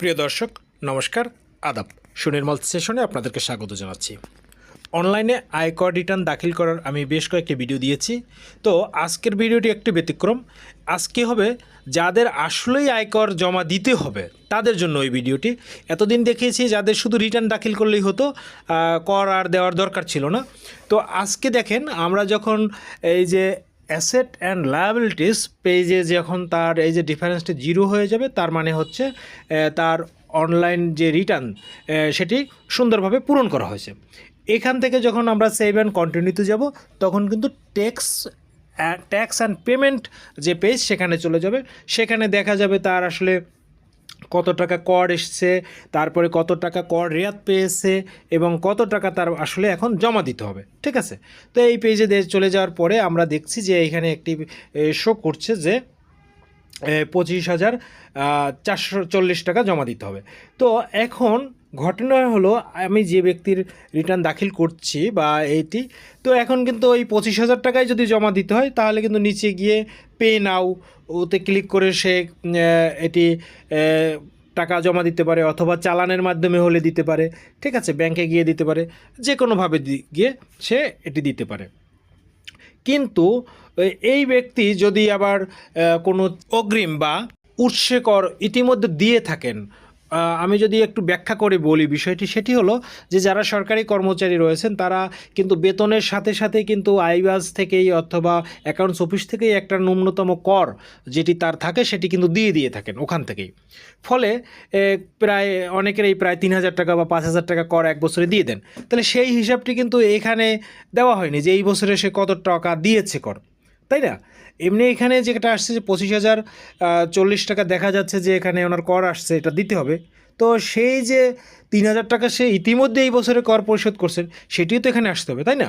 প্রিয় দর্শক, নমস্কার, আদাব। সুনির্মল সেশনে আপনাদেরকে স্বাগত জানাচ্ছি। অনলাইনে আয়কর রিটার্ন দাখিল করার আমি বেশ কয়েকটি ভিডিও দিয়েছি। তো আজকের ভিডিওটি একটি ব্যতিক্রম। আজকে হবে যাদের আসলেই আয়কর জমা দিতে হবে, তাদের জন্য ওই ভিডিওটি। এতদিন দেখিয়েছি যাদের শুধু রিটার্ন দাখিল করলেই হতো কর আর দেওয়ার দরকার ছিল না। তো আজকে দেখেন আমরা যখন এই যে অ্যাসেট অ্যান্ড লায়াবিলিটিস পেজে যখন তার এই যে ডিফারেন্সটি জিরো হয়ে যাবে, তার মানে হচ্ছে তার অনলাইন যে রিটার্ন সেটি সুন্দরভাবে পূরণ করা হয়েছে। এখান থেকে যখন আমরা সেভ অ্যান্ড কন্টিনিউতে যাব, তখন কিন্তু ট্যাক্স ট্যাক্স অ্যান্ড পেমেন্ট যে পেজ সেখানে চলে যাবে। সেখানে দেখা যাবে তার আসলে কত টাকা কর এসছে, তারপরে কত টাকা কর রেয়াত পেয়েছে এবং কত টাকা তার আসলে এখন জমা দিতে হবে, ঠিক আছে? তো এই পেজে চলে যাওয়ার পরে আমরা দেখছি যে এখানে একটি শো করছে যে পঁচিশ হাজার চারশো চল্লিশ টাকা জমা দিতে হবে। তো এখন ঘটনা হলো, আমি যে ব্যক্তির রিটার্ন দাখিল করছি বা এইটি তো এখন কিন্তু ওই পঁচিশ হাজার টাকায় যদি জমা দিতে হয়, তাহলে কিন্তু নিচে গিয়ে পে নাও ওতে ক্লিক করে সে এটি টাকা জমা দিতে পারে অথবা চালানের মাধ্যমে হলে দিতে পারে। ঠিক আছে ব্যাংকে গিয়ে দিতে পারে। যে কোনোভাবে গিয়ে সে এটি দিতে পারে। কিন্তু এই ব্যক্তি যদি আবার কোনো অগ্রিম বা উৎসে কর ইতিমধ্যে দিয়ে থাকেন আমি যদি একটু ব্যাখ্যা করে বলি বিষয়টি, সেটি হলো যে যারা সরকারি কর্মচারী রয়েছেন, তারা কিন্তু বেতনের সাথে সাথে কিন্তু আইবাস থেকেই অথবা অ্যাকাউন্টস অফিস থেকেই একটা ন্যূনতম কর যেটি তার থাকে, সেটি কিন্তু দিয়ে দিয়ে থাকেন ওখান থেকেই। ফলে প্রায় অনেকেরই প্রায় তিন হাজার টাকা বা পাঁচ হাজার টাকা কর এক বছরে দিয়ে দেন। তাহলে সেই হিসাবটি কিন্তু এখানে দেওয়া হয়নি যে এই বছরে সে কত টাকা দিয়েছে কর। তাই না? এমনি এখানে যেটা আসছে যে পঁচিশ হাজার চল্লিশ টাকা দেখা যাচ্ছে যে এখানে ওনার কর আসছে, এটা দিতে হবে। তো সেই যে তিন হাজার টাকা সে ইতিমধ্যে এই বছরে কর পরিশোধ করছেন, সেটিও তো এখানে আসতে হবে, তাই না?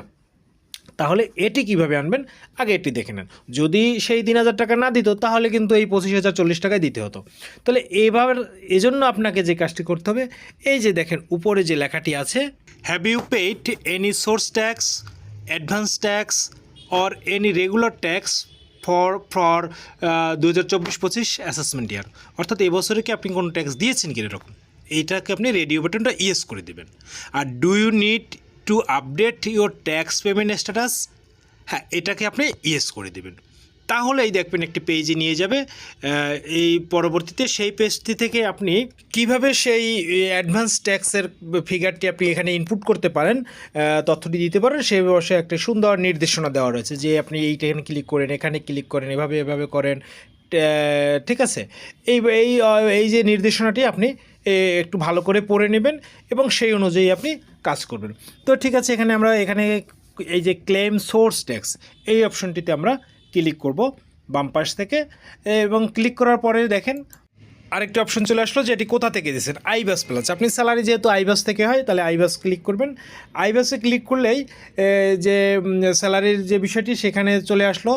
তাহলে এটি কীভাবে আনবেন? আগে এটি দেখে নেন। যদি সেই তিন হাজার টাকা না দিত, তাহলে কিন্তু এই পঁচিশ হাজার, চল্লিশ টাকায় দিতে হতো। তাহলে এবার এজন্য আপনাকে যে কাজটি করতে হবে, এই যে দেখেন, উপরে যে লেখাটি আছে have you paid any source tax advance tax or any regular tax for for দু হাজার চব্বিশ পঁচিশ অ্যাসেসমেন্ট ইয়ার অর্থাৎ এবছরে কি আপনি কোনো ট্যাক্স দিয়েছেন কি এরকম? এইটাকে আপনি রেডিও বাটনটা ইয়েস করে দেবেন। আর do you need to update your tax payment status হ্যাঁ এটাকে আপনি ইয়েস করে দেবেন। তাহলেই দেখবেন একটি পেজে নিয়ে যাবে। এই পরবর্তীতে সেই পেজটি থেকে আপনি কীভাবে সেই অ্যাডভান্স ট্যাক্সের ফিগারটি আপনি এখানে ইনপুট করতে পারেন তথ্যটি দিতে পারেন সেই বসে একটা সুন্দর নির্দেশনা দেওয়া রয়েছে যে আপনি এইটা এখানে ক্লিক করেন, এখানে ক্লিক করেন, এভাবে এভাবে করেন ঠিক আছে? এই এই এই যে নির্দেশনাটি আপনি একটু ভালো করে পড়ে নেবেন এবং সেই অনুযায়ী আপনি কাজ করবেন। তো ঠিক আছে, এখানে আমরা, এখানে এই যে ক্লেম সোর্স ট্যাক্স এই অপশনটিতে আমরা ক্লিক করব বাম পাশ থেকে। এবং ক্লিক করার পরে দেখেন আরেকটি অপশন চলে আসলো যে এটি কোথা থেকে দিয়েছেন? আইবাস প্লাস। আপনি স্যালারি যেহেতু আইবাস থেকে হয়, তাহলে আইবাস ক্লিক করবেন। আইবাসে ক্লিক করলেই যে স্যালারির যে বিষয়টি, সেখানে চলে আসলো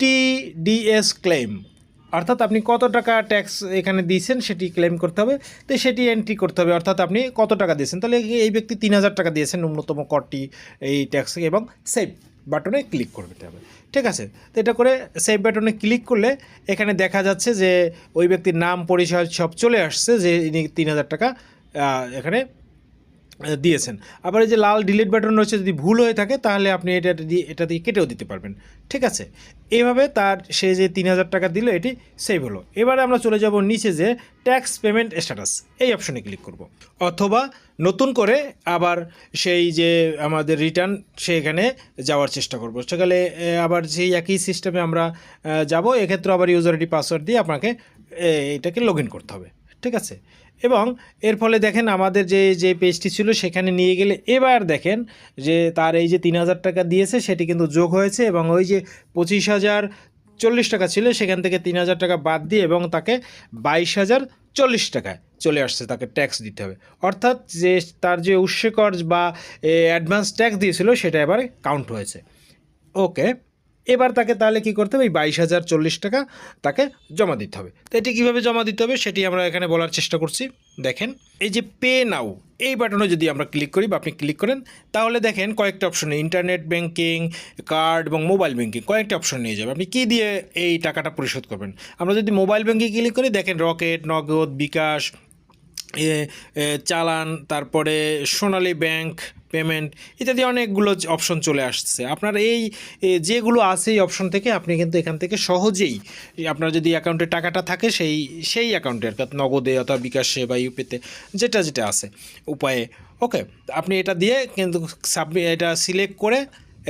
টিডিএস ক্লেম। অর্থাৎ আপনি কত টাকা ট্যাক্স এখানে দিয়েছেন, সেটি ক্লেম করতে হবে। তো সেটি এন্ট্রি করতে হবে, অর্থাৎ আপনি কত টাকা দিয়েছেন? তাহলে এই ব্যক্তি তিন হাজার টাকা দিয়েছেন, ন্যূনতম করটি এই ট্যাক্স এবং সেভ। বাটনে ক্লিক করে দিতে হবে। ঠিক আছে? তো এটা করে সেভ বাটনে ক্লিক করলে এখানে দেখা যাচ্ছে যে ওই ব্যক্তির নাম, পরিচয় সব চলে আসছে যে ইনি তিন হাজার টাকা এখানে দিয়েছেন। আবার এই যে লাল ডিলিট বাটন রয়েছে, যদি ভুল হয়ে থাকে, তাহলে আপনি এটা দিয়ে এটা দিয়ে কেটেও দিতে পারবেন। ঠিক আছে? এইভাবে তার সে যে তিন হাজার টাকা দিল, এটি সেভ হলো। এবারে আমরা চলে যাব নিচে যে ট্যাক্স পেমেন্ট স্ট্যাটাস এই অপশনে ক্লিক করব। অথবা নতুন করে আবার সেই যে আমাদের রিটার্ন সেখানে যাওয়ার চেষ্টা করব। সেখানে আবার সেই একই সিস্টেমে আমরা যাব। এক্ষেত্রে আবার ইউজার আইডি পাসওয়ার্ড দিয়ে আপনাকে এটাকে লগ করতে হবে। ঠিক আছে? এবং এর ফলে দেখেন আমাদের যে যে পেজটি ছিল সেখানে নিয়ে গেলে এবার দেখেন যে তার এই যে তিন হাজার টাকা দিয়েছে সেটি কিন্তু যোগ হয়েছে এবং ওই যে পঁচিশ হাজার চল্লিশ টাকা ছিল সেখান থেকে তিন হাজার টাকা বাদ দিয়ে এবং তাকে বাইশ হাজার চল্লিশ টাকায় চলে আসছে, তাকে ট্যাক্স দিতে হবে। অর্থাৎ যে তার যে উৎসকর বা অ্যাডভান্স ট্যাক্স দিয়েছিল সেটা এবারে কাউন্ট হয়েছে। ওকে এবার তাকে তাহলে কি করতে হবে? এই বাইশ হাজার চল্লিশ টাকা তাকে জমা দিতে হবে। তো এটি কীভাবে জমা দিতে হবে সেটি আমরা এখানে বলার চেষ্টা করছি। দেখেন, এই যে পে নাও, এই বাটনে যদি আমরা ক্লিক করি বা আপনি ক্লিক করেন, তাহলে দেখেন কয়েকটা অপশন ইন্টারনেট ব্যাংকিং, কার্ড এবং মোবাইল ব্যাঙ্কিং কয়েকটা অপশন নিয়ে যাবে। আপনি কী দিয়ে এই টাকাটা পরিশোধ করবেন? আমরা যদি মোবাইল ব্যাঙ্কিং ক্লিক করি, দেখেন রকেট, নগদ, বিকাশ চালান, তারপরে সোনালী ব্যাংক পেমেন্ট ইত্যাদি অনেকগুলো অপশন চলে আসছে। আপনার এই যেগুলো আছে এই অপশন থেকে আপনি কিন্তু এখান থেকে সহজেই আপনার যদি অ্যাকাউন্টে টাকাটা থাকে সেই সেই অ্যাকাউন্টে অর্থাৎ নগদে অথবা বিকাশে বা ইউপিতে যেটা যেটা আছে উপায়ে। ওকে আপনি এটা দিয়ে কিন্তু সাবমি এটা সিলেক্ট করে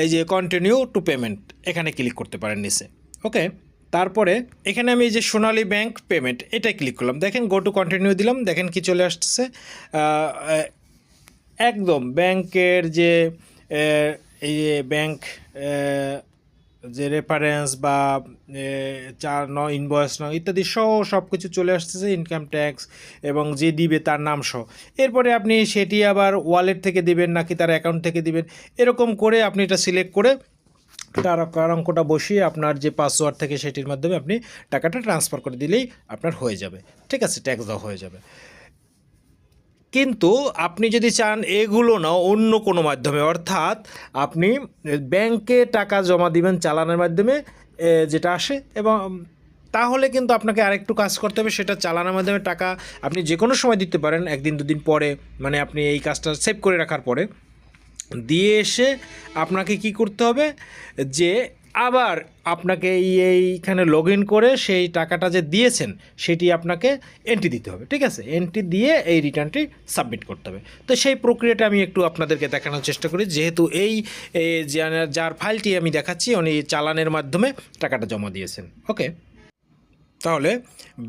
এই যে কন্টিনিউ টু পেমেন্ট এখানে ক্লিক করতে পারেন নিচে। ওকে তারপরে এখানে আমি এই যে সোনালী ব্যাংক পেমেন্ট এটা ক্লিক করলাম। দেখেন গো টু কন্টিনিউ দিলাম দেখেন কি চলে আসতেছে আহ, একদম ব্যাংকের যে এই ব্যাংক যে রেফারেন্স বা চার ন ইনভয়েস ন ইত্যাদি সহ সব কিছু চলে আসতেছে ইনকাম ট্যাক্স এবং যে দিবে তার নাম সহ। এরপরে আপনি সেটি আবার ওয়ালেট থেকে দিবেন নাকি তার অ্যাকাউন্ট থেকে দিবেন, এরকম করে আপনি এটা সিলেক্ট করে তার কার অঙ্কটা বসিয়ে আপনার যে পাসওয়ার্ড থেকে সেটির মাধ্যমে আপনি টাকাটা ট্রান্সফার করে দিলেই আপনার হয়ে যাবে। ঠিক আছে ট্যাক্স দেওয়া হয়ে যাবে। কিন্তু আপনি যদি চান এগুলো না অন্য কোনো মাধ্যমে, অর্থাৎ আপনি ব্যাংকে টাকা জমা দিবেন চালানের মাধ্যমে যেটা আসে, এবং তাহলে কিন্তু আপনাকে আরেকটু কাজ করতে হবে, সেটা চালানোর মাধ্যমে টাকা আপনি যে কোনো সময় দিতে পারেন, একদিন, দুদিন পরে মানে আপনি এই কাজটা সেভ করে রাখার পরে। দিয়ে এসে আপনাকে কি করতে হবে? যে আবার আপনাকে এই এইখানে লগ ইন করে সেই টাকাটা যে দিয়েছেন, সেটি আপনাকে এন্ট্রি দিতে হবে, ঠিক আছে? এন্ট্রি দিয়ে এই রিটার্নটি সাবমিট করতে হবে। তো সেই প্রক্রিয়াটা আমি একটু আপনাদেরকে দেখানোর চেষ্টা করি। যেহেতু এই যার ফাইলটি আমি দেখাচ্ছি, উনি চালানের মাধ্যমে টাকাটা জমা দিয়েছেন। ওকে? তাহলে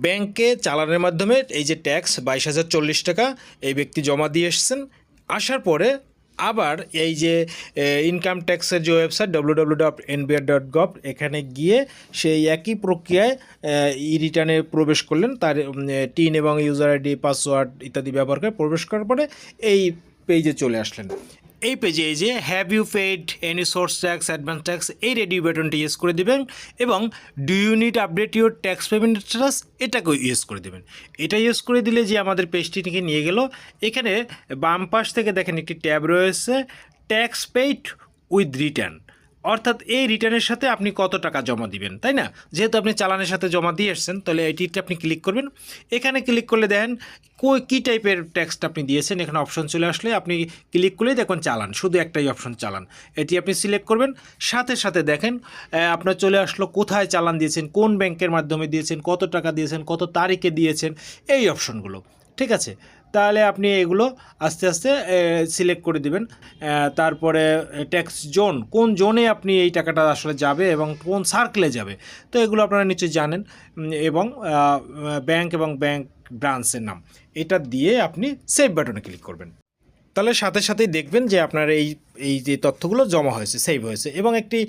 ব্যাংকে চালানের মাধ্যমে এই যে ট্যাক্স বাইশ হাজার চল্লিশ টাকা এই ব্যক্তি জমা দিয়ে এসছেন, আসার পরে আবার এই যে ইনকাম ট্যাক্সের যে website W W dot NBR dot gov এখানে গিয়ে সেই একই প্রক্রিয়ায় ই রিটার্নে প্রবেশ করলেন। তার টিন এবং ইউজার আইডি পাসওয়ার্ড ইত্যাদি ব্যবহার করে প্রবেশ করার পরে এই পেজে চলে আসলেন। এই পেজে এই যে have you paid any source tax advance tax এই রেডিও বাটনটি ইউজ করে দেবেন এবং do you need update your tax payment status এটাকেও ইউজ করে দেবেন। এটা ইউজ করে দিলে যে আমাদের পেজটি পেজটিকে নিয়ে গেল, এখানে বাম পাশ থেকে দেখেন একটি ট্যাব রয়েছে ট্যাক্স পেইড উইথ রিটার্ন অর্থাৎ এই রিটার্নের সাথে আপনি কত টাকা জমা দিবেন, তাই না? যেহেতু আপনি চালানের সাথে জমা দিয়ে এসছেন, তাহলে এটিতে আপনি ক্লিক করবেন। এখানে ক্লিক করলে দেখেন কী টাইপের ট্যাক্সটা আপনি দিয়েছেন, এখানে অপশন চলে আসলে আপনি ক্লিক করলেই দেখুন চালান, শুধু একটাই অপশন চালান। এটি আপনি সিলেক্ট করবেন, সাথে সাথে দেখেন আপনার চলে আসলো কোথায় চালান দিয়েছেন, কোন ব্যাংকের মাধ্যমে দিয়েছেন, কত টাকা দিয়েছেন, কত তারিখে দিয়েছেন, এই অপশনগুলো ঠিক আছে? তাহলে আপনি এগুলো আস্তে আস্তে সিলেক্ট করে দিবেন। তারপরে ট্যাক্স জোন কোন জোনে আপনি এই টাকাটা আসলে যাবে এবং কোন সার্কেলে যাবে। তো এগুলো আপনারা নিচে জানেন। এবং ব্যাংক এবং ব্যাংক ব্রাঞ্চের নাম। এটা দিয়ে আপনি সেভ বাটনে ক্লিক করবেন। তাহলে সাথে সাথেই দেখবেন যে আপনার এই এই যে তথ্যগুলো জমা হয়েছে সেভ হয়েছে। এবং একটি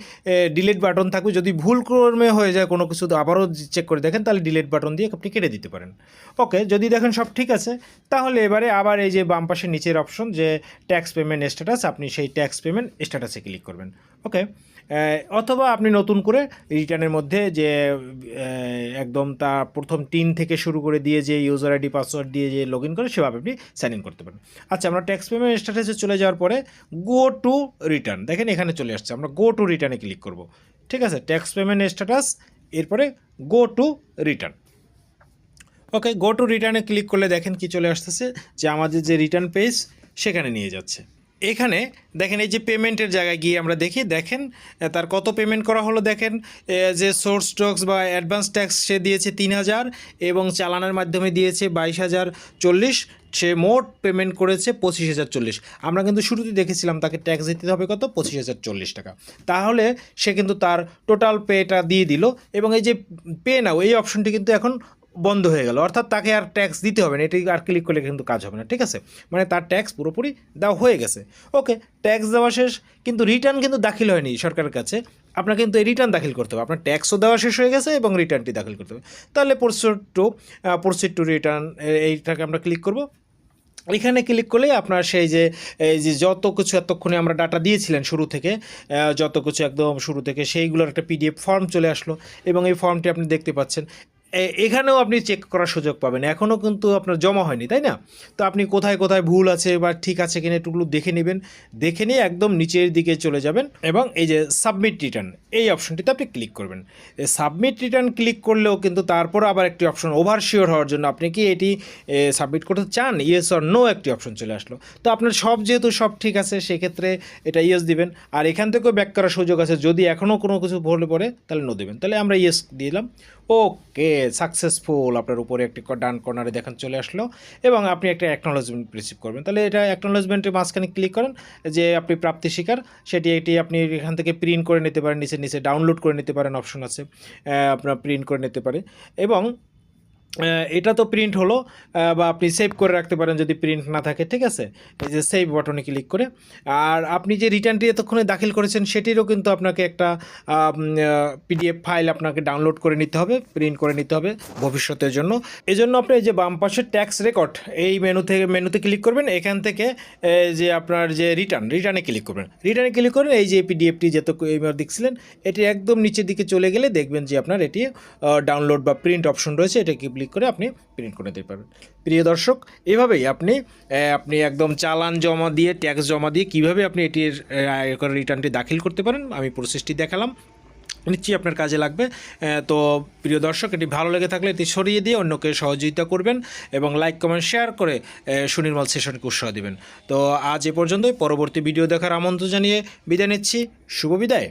ডিলিট বাটন থাকবে। যদি ভুল ক্রমে হয়ে যায় কোনো কিছু আবারও চেক করে দেখেন, তাহলে ডিলিট বাটন দিয়ে আপনি কেটে দিতে পারেন। ওকে যদি দেখেন সব ঠিক আছে, তাহলে এবারে আবার এই যে বাম পাশে নিচের অপশন যে ট্যাক্স পেমেন্ট স্ট্যাটাস আপনি সেই ট্যাক্স পেমেন্ট স্ট্যাটাসে ক্লিক করবেন। ওকে অথবা আপনি নতুন করে রিটার্নের মধ্যে যে একদম তা প্রথম টিন থেকে শুরু করে দিয়ে যে ইউজার আইডি পাসওয়ার্ড দিয়ে যে লগ ইন করে সেভাবে আপনি সাইন ইন করতে পারেন। আচ্ছা আমরা ট্যাক্স পেমেন্ট স্ট্যাটাসে চলে যাওয়ার পরে গো টু রিটার্ন দেখেন এখানে চলে আসছে, আমরা গো টু রিটার্নে ক্লিক করব। ঠিক আছে? ট্যাক্স পেমেন্ট স্ট্যাটাস এরপরে go to return okay go to রিটার্নে click করলে দেখেন কি চলে আসতেছে? যে আমাদের যে রিটার্ন পেজ সেখানে নিয়ে যাচ্ছে। এখানে দেখেন এই যে পেমেন্টের জায়গায় গিয়ে আমরা দেখি, দেখেন তার কত পেমেন্ট করা হলো দেখেন যে সোর্স ট্যাক্স বা অ্যাডভান্স ট্যাক্স সে দিয়েছে তিন হাজার এবং চালানের মাধ্যমে দিয়েছে বাইশ হাজার চল্লিশ, সে মোট পেমেন্ট করেছে পঁচিশ হাজার চল্লিশ। আমরা কিন্তু শুরুতে দেখেছিলাম তাকে ট্যাক্স দিতে হবে কত? পঁচিশ হাজার চল্লিশ টাকা। তাহলে সে কিন্তু তার টোটাল পেটা দিয়ে দিল এবং এই যে পে নাও, এই অপশনটি কিন্তু এখন বন্ধ হয়ে গেল। অর্থাৎ তাকে আর ট্যাক্স দিতে হবে না। এটি আর ক্লিক করলে কিন্তু কাজ হবে না। ঠিক আছে? মানে তার ট্যাক্স পুরোপুরি দেওয়া হয়ে গেছে। ওকে ট্যাক্স দেওয়া শেষ, কিন্তু রিটার্ন কিন্তু দাখিল হয়নি সরকারের কাছে। আপনার কিন্তু এই রিটার্ন দাখিল করতে হবে। আপনার ট্যাক্সও দেওয়া শেষ হয়ে গেছে এবং রিটার্নটি দাখিল করতে হবে। তাহলে proceed to proceed to return এইটাকে আমরা ক্লিক করব। এখানে ক্লিক করলেই আপনার সেই যে, এই যে যত কিছু এতক্ষণে আমরা ডাটা দিয়েছিলেন শুরু থেকে যত কিছু একদম শুরু থেকে সেইগুলোর একটা পিডিএফ ফর্ম চলে আসলো এবং এই ফর্মটি আপনি দেখতে পাচ্ছেন। এখানেও আপনি চেক করার সুযোগ পাবেন। এখনও কিন্তু আপনার জমা হয়নি, তাই না? তো আপনি কোথায় কোথায় ভুল আছে বা ঠিক আছে কিনা এটুকুলো দেখে নেবেন। দেখে নিয়ে একদম নিচের দিকে চলে যাবেন এবং এই যে সাবমিট রিটার্ন এই অপশনটিতে আপনি ক্লিক করবেন। সাবমিট রিটার্ন ক্লিক করলেও কিন্তু তারপর আবার একটি অপশন ওভার শিওর হওয়ার জন্য আপনি কি এটি সাবমিট করতে চান? ইয়েস অর নো একটি অপশন চলে আসলো। তো আপনার সব যেহেতু সব ঠিক আছে, সেক্ষেত্রে এটা ইয়েস দিবেন। আর এখান থেকেও ব্যাক করার সুযোগ আছে। যদি এখনও কোনো কিছু ভুলে পড়ে, তাহলে নো দেবেন। তাহলে আমরা ইয়েস দিলাম। ওকে সাকসেসফুল আপনার উপরে একটি ডান কর্নারে দেখেন চলে আসলো, এবং আপনি একটা অ্যাকনোলজমেন্ট রিসিভ করবেন। তাহলে এটা অ্যাকনোলজমেন্টের মাঝখানে ক্লিক করেন, যে আপনি প্রাপ্তি শিকার, সেটি এটি আপনি এখান থেকে প্রিন্ট করে নিতে পারেন, নিচে নিচে ডাউনলোড করে নিতে পারেন অপশন আছে আপনার প্রিন্ট করে নিতে পারে, এবং এটা তো প্রিন্ট হলো বা আপনি সেভ করে রাখতে পারেন যদি প্রিন্ট না থাকে, ঠিক আছে? এই যে সেভ বটনে ক্লিক করে। আর আপনি যে রিটার্নটি এতক্ষণে দাখিল করেছেন, সেটিরও কিন্তু আপনাকে একটা পিডিএফ ফাইল আপনাকে ডাউনলোড করে নিতে হবে প্রিন্ট করে নিতে হবে ভবিষ্যতের জন্য। এই জন্য আপনি এই যে বাম পাশের ট্যাক্স রেকর্ড এই মেনু থেকে মেনুতে ক্লিক করবেন। এখান থেকে যে আপনার যে রিটার্ন রিটার্নে ক্লিক করবেন। রিটার্নে ক্লিক করবেন এই যে পিডিএফটি যত এইবার দেখছিলেন, এটি একদম নিচের দিকে চলে গেলে দেখবেন যে আপনার এটি ডাউনলোড বা প্রিন্ট অপশন রয়েছে এটা ক্লিক করে আপনি প্রিন্ট করে দিতে পারবেন। প্রিয় দর্শক, এভাবেই আপনি আপনি একদম চালান জমা দিয়ে ট্যাক্স জমা দিয়ে কীভাবে আপনি এটির আয়কর রিটার্নটি দাখিল করতে পারেন, আমি প্রসেসটি দেখালাম। নিশ্চয়ই আপনার কাজে লাগবে। তো প্রিয় দর্শক, এটি ভালো লেগে থাকলে এটি সরিয়ে দিয়ে অন্যকে সহযোগিতা করবেন এবং লাইক কমেন্ট শেয়ার করে সুনির্মল সেশনকে উৎসাহ দেবেন। তো আজ এ পর্যন্তই। পরবর্তী ভিডিও দেখার আমন্ত্রণ জানিয়ে বিদায় নিচ্ছি। শুভ বিদায়।